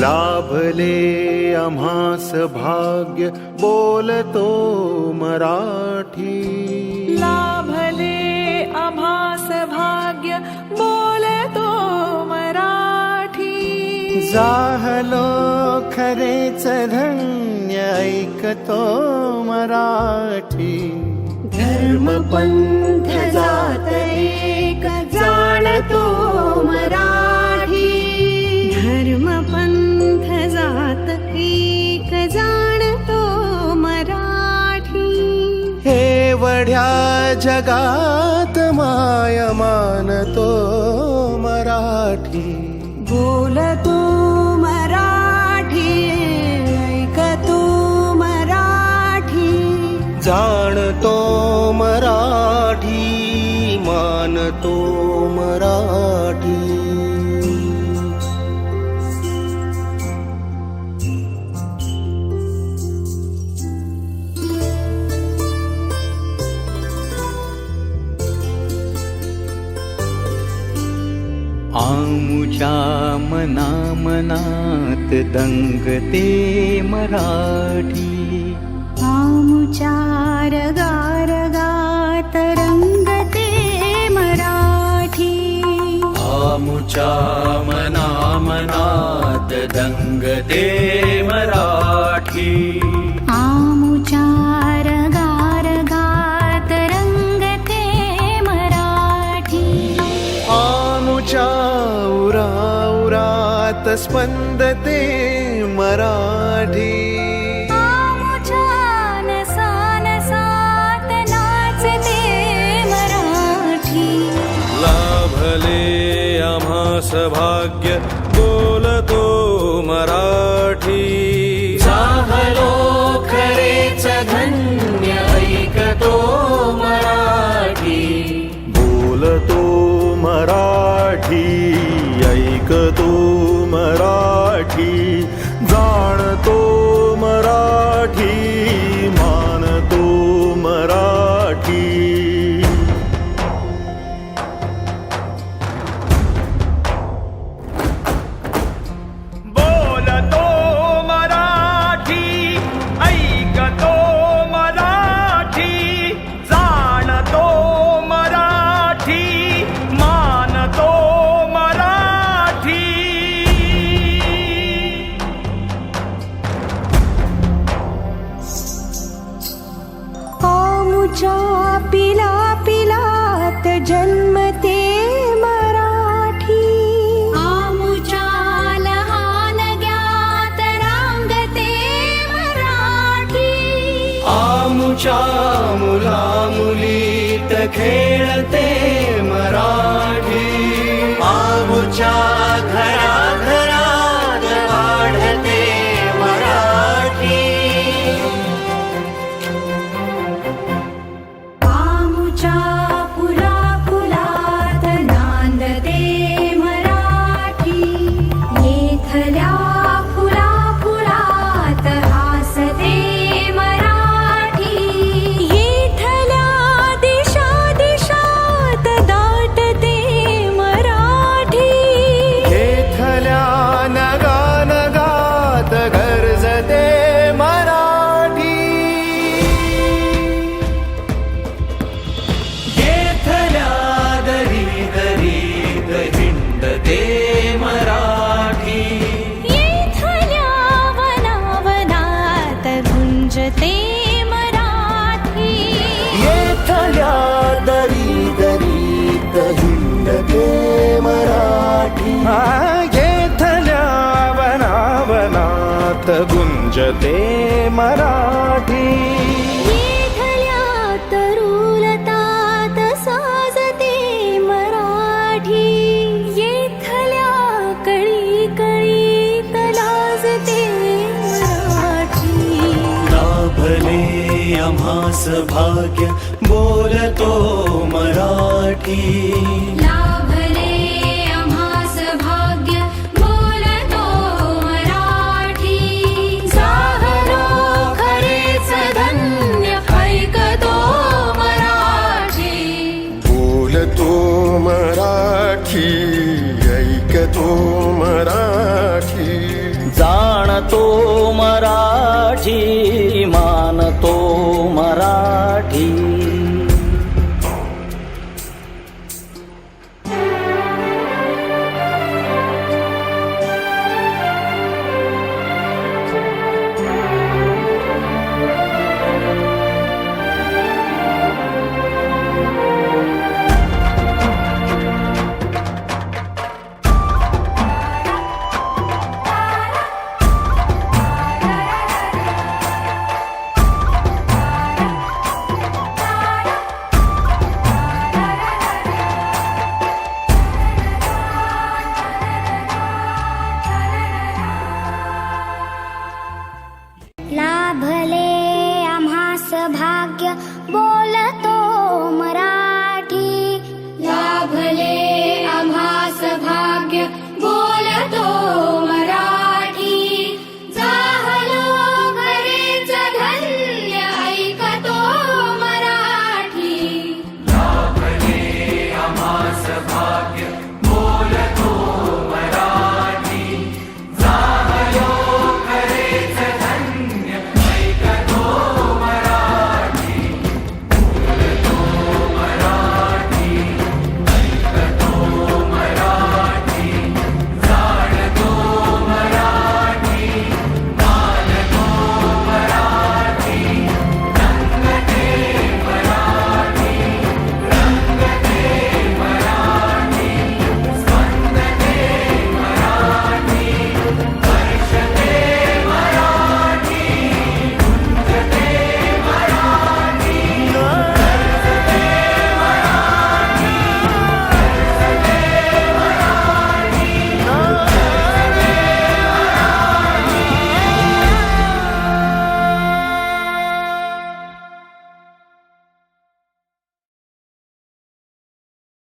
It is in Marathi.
लाभले आम्हास भाग्य बोलतो मराठी। लाभले आम्हास भाग्य बोलतो मराठी। जाहलो खरेच धन्य ऐकतो मराठी। धर्म पंथ जात एक जाणतो वढ्या जगात माय मानतो मराठी. बोलतो मराठी ऐकतो मराठी. जाणतो मराठी मानतो मराठी. श्याम नामनात् दङ्गते मराठी। आं चारगारगात रङ्गते मराठी। आं श्याम नामनात् दङ्गते मराठी। स्पंदते मराठी. आमुचान सानसात नाचते मराठी. लाभले आम्हास भाग्य बोलतो मराठी. believe. जन्मते मराठी। आमुच्या लहान ज्ञात रांगते मराठी। आमुच्या मुला मुलीत खेळते मराठी। आमुच्या गुंजते मराठी। येथल्या दरी दरीत हिंडते मराठी येथल्या वनावनात गुंजते मराठी आम्हास भाग्य बोलतो मराठी. मराठी ऐकतो मराठी. बोलतो मराठी ऐकतो मराठी. जाणतो मराठी.